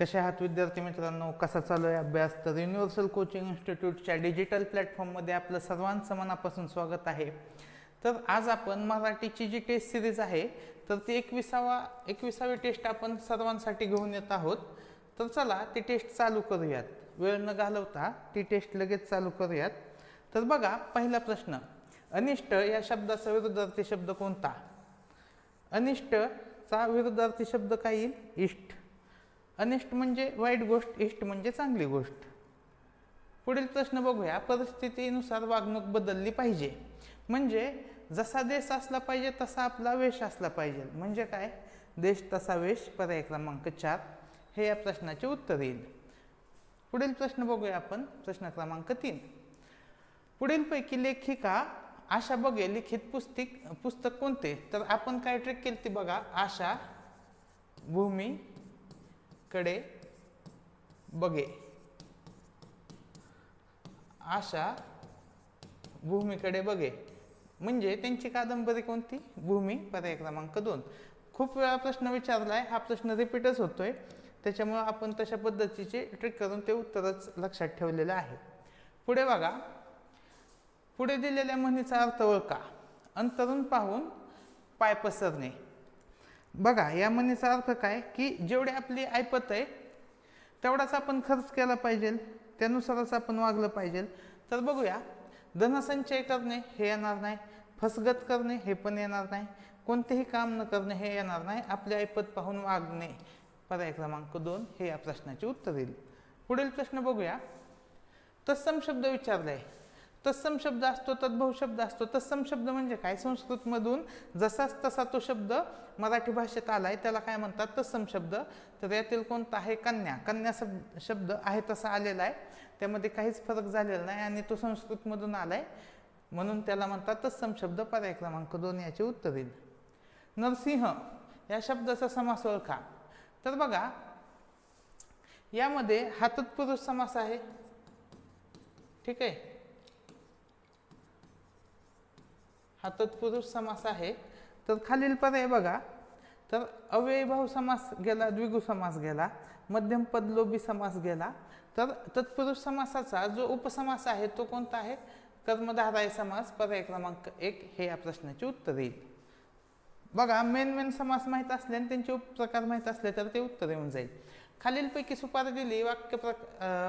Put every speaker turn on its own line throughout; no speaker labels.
कसे आहात विद्यार्थी मित्रांनो? कसा चालू आहे अभ्यास? तर युनिव्हर्सल कोचिंग इन्स्टिट्यूटच्या डिजिटल प्लॅटफॉर्ममध्ये आपलं सर्वांचं मनापासून स्वागत आहे. तर आज आपण मराठीची जी टेस्ट सिरीज आहे तर ती एकविसावा एकविसावी टेस्ट आपण सर्वांसाठी घेऊन येत आहोत. तर चला ती टेस्ट चालू करूयात. वेळ न घालवता ती टेस्ट लगेच चालू करूयात. तर बघा पहिला प्रश्न. अनिष्ट या शब्दाचा विरुद्धार्थी शब्द कोणता? अनिष्टचा विरुद्धार्थी शब्द काय येईल? इष्ट. अनिष्ट म्हणजे वाईट गोष्ट इष्ट म्हणजे चांगली गोष्ट. पुढील प्रश्न बघूया. परिस्थितीनुसार वागणूक बदलली पाहिजे. म्हणजे जसा देश असला पाहिजे तसा आपला वेश असला पाहिजे. म्हणजे काय? देश तसा वेश पर्याय क्रमांक चार. हे या प्रश्नाचे उत्तर येईल. पुढील प्रश्न बघूया आपण. प्रश्न क्रमांक तीन. पुढीलपैकी लेखिका आशा बघे लिखित पुस्तिक पुस्तक कोणते? तर आपण काय ट्रिक केली ती बघा. आशा भूमी कडे बघे. आशा भूमीकडे बघे. म्हणजे त्यांची कादंबरी कोणती? भूमी पर्याय क्रमांक दोन. खूप वेळा प्रश्न विचारलाय हा प्रश्न रिपीटच होतोय. त्याच्यामुळं आपण तशा पद्धतीचे ट्रिक करून ते उत्तरच लक्षात ठेवलेलं आहे. पुढे बघा. पुढे दिलेल्या म्हणीचा अर्थ ओळखा. अंतरून पाहून पाय पसरणे. बघा या म्हणीचा अर्थ काय? की जेवढी आपली ऐपत आहे तेवढाच आपण खर्च केला पाहिजे. त्यानुसारच आपण वागलं पाहिजे. तर बघूया धनसंचय करणे हे येणार नाही फसगत करणे हे पण येणार नाही कोणतेही काम न करणे हे येणार नाही आपली ऐपत पाहून वागणे. पर्याय क्रमांक दोन हे या प्रश्नाचे उत्तर येईल. पुढील प्रश्न बघूया. तत्सम शब्द विचारलाय. तत्सम शब्द असतो तद्भव शब्द असतो. तत्सम शब्द म्हणजे काय? संस्कृतमधून जसाच तसा तो शब्द मराठी भाषेत आलाय त्याला काय म्हणतात? तत्सम शब्द. तर यातील कोणता आहे? कन्या. कन्या शब्द शब्द आहे तसा आलेला आहे. त्यामध्ये काहीच फरक झालेला नाही आणि तो संस्कृतमधून आलाय. म्हणून त्याला म्हणतात तत्सम शब्द पर्याय क्रमांक दोन याचे उत्तर येईल. नरसिंह या शब्दाचा समास ओळखा. तर बघा यामध्ये हा तत्पुरुष समास आहे. ठीक आहे? हा तत्पुरुष समास आहे. तर खालील पर्याय बघा. तर अव्ययभाव समास गेला द्विगु समास गेला मध्यम पदलोभी समास गेला. तर तत्पुरुष समासाचा जो उपसमास आहे तो कोणता आहे? कर्मधाराय समास पर्याय क्रमांक एक हे या प्रश्नाचे उत्तर येईल. बघा मेन मेन समास माहीत असले आणि त्यांचे उपप्रकार माहीत असले तर ते उत्तर येऊन जाईल. खालीलपैकी सुपारी दिली वाक्य प्रक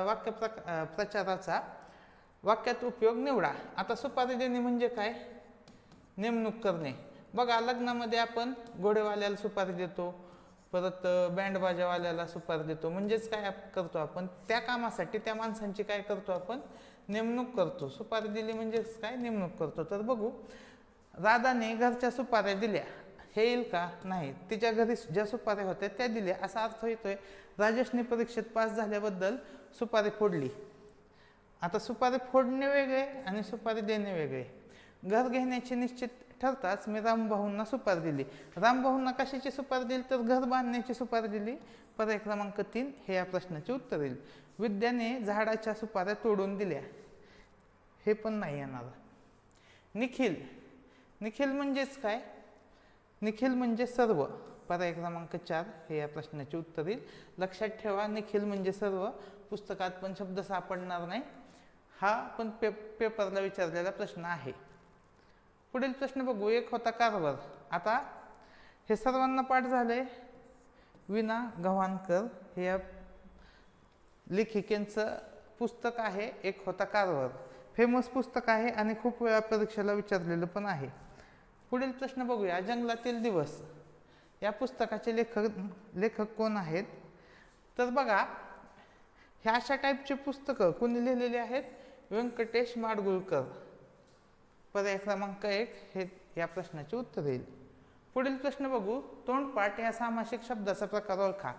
वाक्य प्रक प्रचाराचा. वाक्यात उपयोग निवडा. आता सुपारी देणे म्हणजे काय? नेमणूक करणे. बघा लग्नामध्ये आपण घोडेवाल्याला सुपारी देतो परत बँडबाजावाल्याला सुपारी देतो. म्हणजेच काय आप- करतो आपण? त्या कामासाठी त्या माणसांची काय करतो आपण? नेमणूक करतो. सुपारी दिली म्हणजेच काय? नेमणूक करतो. तर बघू. राधाने घरच्या सुपाऱ्या दिल्या. हे येईल का? नाही. तिच्या घरी ज्या सुपाऱ्या होत्या त्या दिल्या. असा अर्थ येतोय. राजेशने परीक्षेत पास झाल्याबद्दल सुपारी फोडली. आता सुपारी फोडणे वेगळे आणि सुपारी देणे वेगळे. घर घेण्याचे निश्चित ठरताच मी रामभाऊंना सुपार दिली. रामभाऊंना कशाची सुपार दिली? तर घर बांधण्याची सुपार दिली. पर्याय क्रमांक तीन हे या प्रश्नाचे उत्तर येईल. विद्याने झाडाच्या सुपाऱ्या तोडून दिल्या. हे पण नाही येणार. निखिल. निखिल म्हणजेच काय? निखिल म्हणजे सर्व. पर्याय क्रमांक चार हे या प्रश्नाचे उत्तर येईल. लक्षात ठेवा निखिल म्हणजे सर्व. पुस्तकात पण शब्द सापडणार नाही. हा पण पे पेपरला विचारलेला प्रश्न आहे. पुढील प्रश्न बघू एक होता कारभार आता हे सर्वांना पाठ झाले. विना गव्हाणकर हे या लेखिकेंचं पुस्तक आहे. एक होता कारभार फेमस पुस्तक आहे आणि खूप वेळा परीक्षेला विचारलेलं पण आहे. पुढील प्रश्न बघूया. जंगलातील दिवस. या पुस्तकाचे लेखक लेखक कोण आहेत? तर बघा ह्या अशा टाईपचे पुस्तकं कोणी लिहिलेली आहेत? व्यंकटेश माडगुळकर. पर्याय क्रमांक एक हे या प्रश्नाचे उत्तर येईल पुढील प्रश्न बघू तोंडपाठ या सामासिक शब्दाचा प्रकार ओळखा.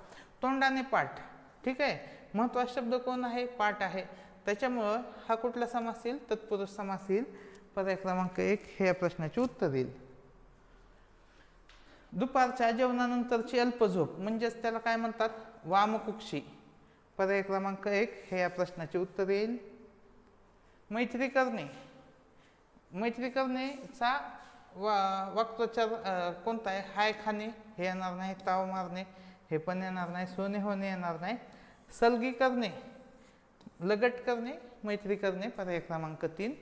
तोंडाने पाठ ठीक आहे? महत्त्वाचा शब्द कोण आहे? पाठ आहे. त्याच्यामुळं हा कुठला समास येईल तत्पुरुष समास येईल पर्याय क्रमांक एक हे या प्रश्नाचे उत्तर येईल दुपारच्या जेवणानंतरची अल्पझोप म्हणजेच त्याला काय म्हणतात? वामकुक्षी. पर्याय क्रमांक एक हे या प्रश्नाचे उत्तर येईल मैत्री करणे. मैत्री करणेचा वा वाक्प्रचार कोणता आहे हाय खाणे हे येणार नाही ताव मारणे हे पण येणार नाही सोने होणे येणार नाही. सलगी करणे लगट करणे मैत्री करणे पर्याय क्रमांक तीन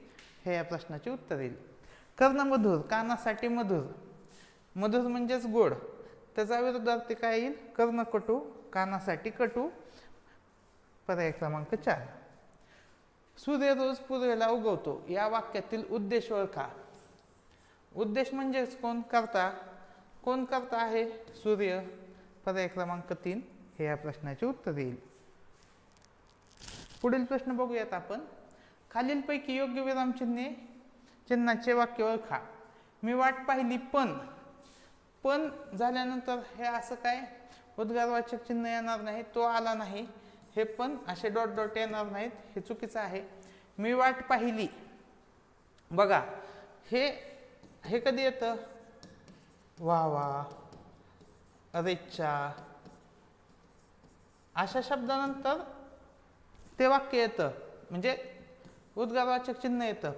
हे या प्रश्नाचे उत्तर येईल. कर्णमधुर कानासाठी मधुर. मधुर म्हणजेच गोड. त्याचा विरुद्धार्थी काय येईल? कर्णकटू कानासाठी कटू. पर्याय क्रमांक चार. सूर्य रोज पूर्वेला उगवतो. या वाक्यातील उद्देश ओळखा. उद्देश म्हणजेच कोण करता? कोण करता आहे? सूर्य. पर्याय क्रमांक तीन. हे या प्रश्नाचे उत्तर येईल पुढील प्रश्न बघूयात आपण. खालीलपैकी योग्य विरामचिन्हे चिन्हाचे वाक्य ओळखा. मी वाट पाहिली पण. पण झाल्यानंतर हे असं काय? उद्गारवाचक चिन्ह येणार नाही तो आला नाही. हे पण असे डॉट डॉट येणार नाहीत. हे चुकीचं आहे. मी वाट पाहिली. बघा हे हे कधी येतं? वा वा. अरेच्छा अशा शब्दानंतर ते वाक्य येतं. म्हणजे उद्गारवाचक चिन्ह येतं.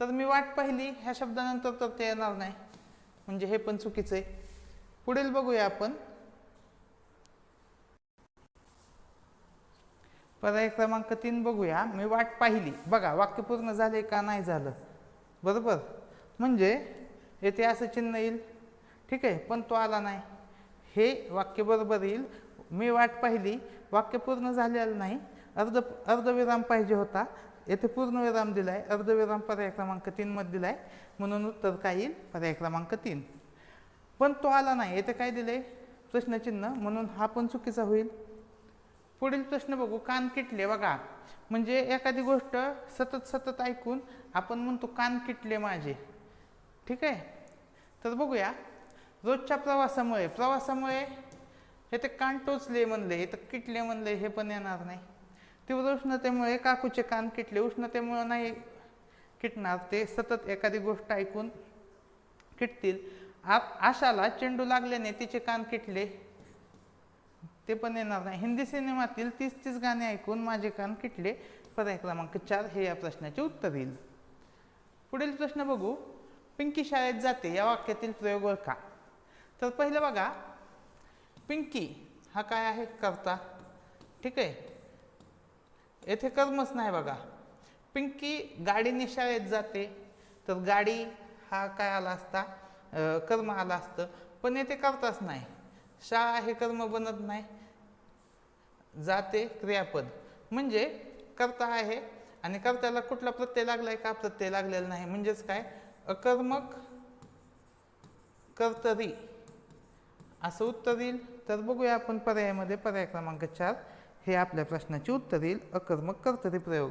तर मी वाट पाहिली ह्या शब्दानंतर तर ते येणार नाही. म्हणजे हे पण चुकीचं आहे. पुढील बघूया आपण. पर्याय क्रमांक तीन बघूया. मी वाट पाहिली. बघा वाक्य पूर्ण झाले का नाही झालं? बरोबर? म्हणजे येथे असं चिन्ह येईल. ठीक आहे पण तो आला नाही. हे वाक्य बरोबर येईल. मी वाट पाहिली. वाक्य पूर्ण झालेलं नाही. अर्ध अर्धविराम पाहिजे होता. येथे पूर्ण विराम दिलाय. अर्धविराम पर्याय क्रमांक तीनमध्ये दिला दिलाय. म्हणून उत्तर काय येईल? पर्याय क्रमांक तीन. पण तो आला नाही. येथे काय दिलं आहे प्रश्नचिन्ह. म्हणून हा पण चुकीचा होईल. पुढील प्रश्न बघू कान किटले बघा. म्हणजे एखादी गोष्ट सतत सतत ऐकून आपण म्हणतो कान किटले माझे. ठीक आहे? तर बघूया. रोजच्या प्रवासामुळे प्रवासामुळे हे ते कान टोचले म्हणले हे तर किटले म्हणले हे पण येणार नाही. तीव्र उष्णतेमुळे काकूचे कान किटले उष्णतेमुळे नाही किटणार. ते सतत एखादी गोष्ट ऐकून किटतील. आ आशाला चेंडू लागल्याने तिचे कान किटले. ते पण येणार नाही. हिंदी सिनेमातील तीस तीस गाणे ऐकून माझे कान किटले. पर्याय क्रमांक चार. हे या प्रश्नाचे उत्तर येईल. पुढील प्रश्न बघू. पिंकी शाळेत जाते. या वाक्यातील प्रयोग ओळखा. तर पहिलं बघा. पिंकी हा काय आहे? करता. ठीक आहे. येथे कर्मच नाही बघा. पिंकी गाडीने शाळेत जाते. तर गाडी हा काय आला असता? कर्म आला असतं. पण येथे करताच नाही. शाळा हे कर्म बनत नाही. जाते क्रियापद. म्हणजे कर्ता आहे आणि कर्त्याला कुठला प्रत्यय लागलाय का प्रत्यय लागलेला नाही. म्हणजेच काय? अकर्मक कर्तरी. असं उत्तर येईल. तर बघूया आपण पर्यायामध्ये पर्याय क्रमांक चार. हे आपल्या प्रश्नाचे उत्तर येईल. अकर्मक कर्तरी प्रयोग.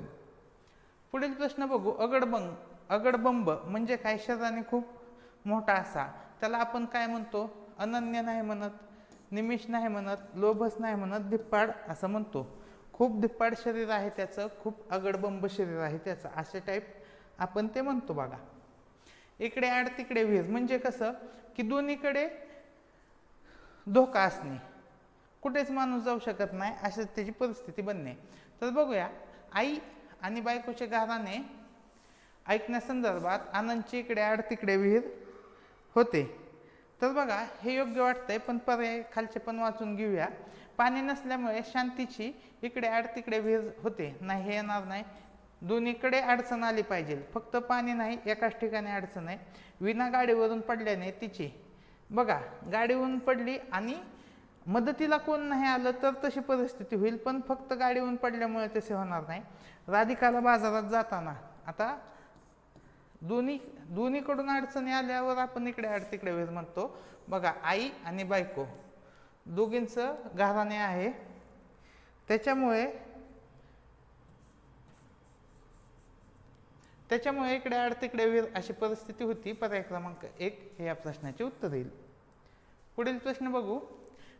पुढील प्रश्न बघू. अगडबंग अगडबंब म्हणजे काय? शरीराने खूप मोठा असा. त्याला आपण काय म्हणतो? अनन्य नाही म्हणत. निमिष नाही म्हणत लोभच नाही म्हणत धिप्पाड असं म्हणतो. खूप धिप्पाड शरीर आहे त्याचं खूप अगडबंब शरीर आहे त्याचं असे टाईप आपण ते म्हणतो बघा. इकडे आड तिकडे विहीर म्हणजे कसं की दोन्हीकडे धोका असणे. कुठेच माणूस जाऊ शकत नाही अशा त्याची परिस्थिती बनणे. तर बघूया आई आणि बायकोचे घराने ऐकण्यासंदर्भात आनंदची इकडे आड तिकडे विहीर होते. तर बघा हे योग्य वाटतंय पण पर्याय खालचे पण वाचून घेऊया. पाणी नसल्यामुळे शांतीची इकडे आड तिकडे विहीर होते. नाही हे येणार नाही. दोन्हीकडे अडचण आली पाहिजे. फक्त पाणी नाही एकाच ठिकाणी अडचण आहे. विना गाडीवरून पडल्याने तिची. बघा गाडीवरून पडली आणि मदतीला कोण नाही आलं तर तशी परिस्थिती होईल पण फक्त गाडीवरून पडल्यामुळे तसे होणार नाही. राधिकाला बाजारात जाताना आता दोन्ही दोन्हीकडून अडचणी आल्यावर आपण इकडे आड तिकडे वेळ म्हणतो. बघा आई आणि बायको दोघींचं घराणे आहे. त्याच्यामुळे त्याच्यामुळे इकडे आड तिकडे वीर अशी परिस्थिती होती. पर्याय क्रमांक एक हे या प्रश्नाचे उत्तर येईल. पुढील प्रश्न बघू.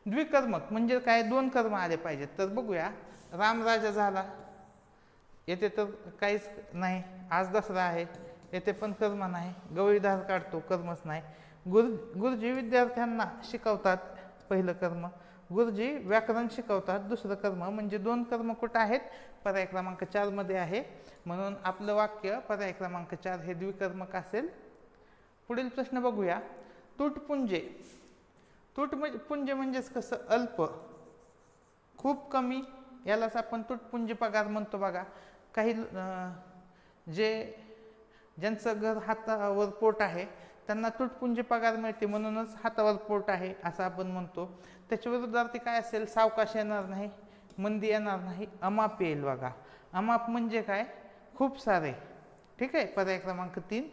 द्विकर्मक म्हणजे काय? दोन कर्म आले पाहिजेत. तर बघूया. रामराजा झाला. येथे तर काहीच नाही. आज दसरा आहे. येथे पण कर्म नाही गवळीधार काढतो कर्मच नाही. गुरु गुरुजी विद्यार्थ्यांना शिकवतात पहिलं कर्म. गुरुजी व्याकरण शिकवतात दुसरं कर्म. म्हणजे दोन कर्म कुठं आहेत? पर्याय क्रमांक चारमध्ये आहे. म्हणून आपलं वाक्य पर्याय क्रमांक चार हे द्विकर्मक असेल. पुढील प्रश्न बघूया. तुटपुंजे तुट म्हणजे पुंजे म्हणजेच कसं? अल्प. खूप कमी. यालाच आपण तुटपुंजी पगार म्हणतो बघा. काही जे ज्यांचं घर हातावर पोट आहे त्यांना तुटपुंजी पगार मिळते म्हणूनच हातावर पोट आहे असं आपण म्हणतो. त्याच्या विरोधार्थी काय असेल? सावकाश येणार नाही मंदी येणार नाही अमाप येईल बघा. अमाप म्हणजे काय? खूप सारे. ठीक आहे? पर्याय क्रमांक तीन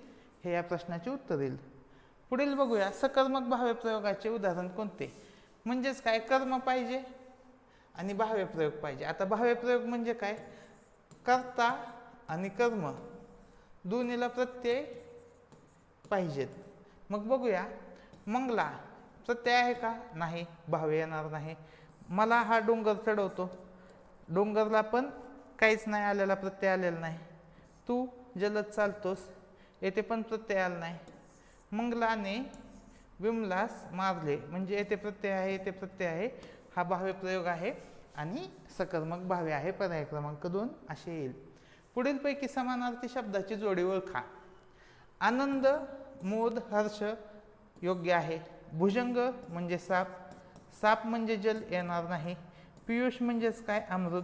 हे या प्रश्नाचे उत्तर येईल. पुढील बघूया सकर्मक भाव्य प्रयोगाचे उदाहरण कोणते? म्हणजेच काय? कर्म पाहिजे आणि भाव्य प्रयोग पाहिजे. आता भाव्य प्रयोग म्हणजे काय? कर्ता आणि कर्म. दोन्हीला प्रत्यय पाहिजेत. मग बघूया मंगला प्रत्यय आहे का? नाही भावे येणार नाही. मला हा डोंगर चढवतो. डोंगरला पण काहीच नाही आलेला प्रत्यय आलेला नाही. तू जलद चालतोस येथे पण प्रत्यय आला नाही. मंगलाने विमलास मारले म्हणजे येथे प्रत्यय आहे येथे प्रत्यय आहे. हा भावे प्रयोग आहे आणि सकर्मक भावे आहे. पर्याय क्रमांक दोन असे येईल. पुढीलपैकी समानार्थी शब्दाची जोडी ओळखा. आनंद मोद हर्ष योग्य आहे. भुजंग म्हणजे साप. साप म्हणजे जल येणार नाही. पियुष म्हणजेच काय? अमृत.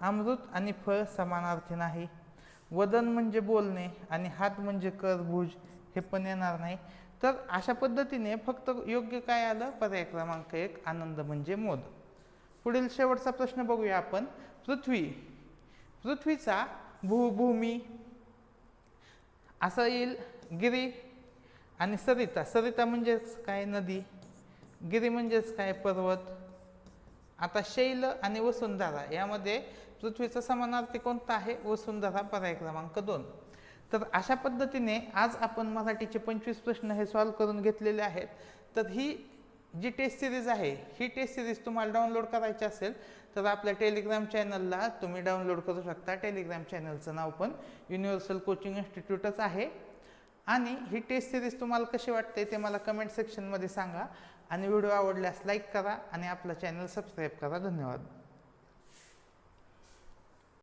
अमृत आणि फळ समानार्थी नाही. वदन म्हणजे बोलणे आणि हात म्हणजे कर भुज हे पण येणार नाही. तर अशा पद्धतीने फक्त योग्य काय आलं? पर्याय क्रमांक एक आनंद म्हणजे मोद. पुढील शेवटचा प्रश्न बघूया आपण. पृथ्वी पृथ्वीचा भूभूमी असं येईल गिरी आणि सरिता. सरिता म्हणजेच काय? नदी. गिरी म्हणजेच काय? पर्वत. आता शैल आणि वसुंधरा यामध्ये पृथ्वीचा समानार्थी कोणता आहे? वसुंधरा पर्याय क्रमांक दोन. तर अशा पद्धतीने आज आपण मराठीचे पंचवीस प्रश्न हे सॉल्व करून घेतलेले आहेत. तर ही जी टेस्ट सिरीज आहे ही टेस्ट सिरीज तुम्हाला डाउनलोड करायची असेल तर आपल्या टेलिग्राम चॅनलला तुम्ही डाउनलोड करू शकता. टेलिग्राम चॅनलचं नाव पण युनिव्हर्सल कोचिंग इन्स्टिट्यूटच आहे. आणि ही टेस्ट सिरीज तुम्हाला कशी वाटते ते मला कमेंट सेक्शनमध्ये सांगा. आणि व्हिडिओ आवडल्यास लाईक करा आणि आपला चॅनल सबस्क्राईब करा. धन्यवाद.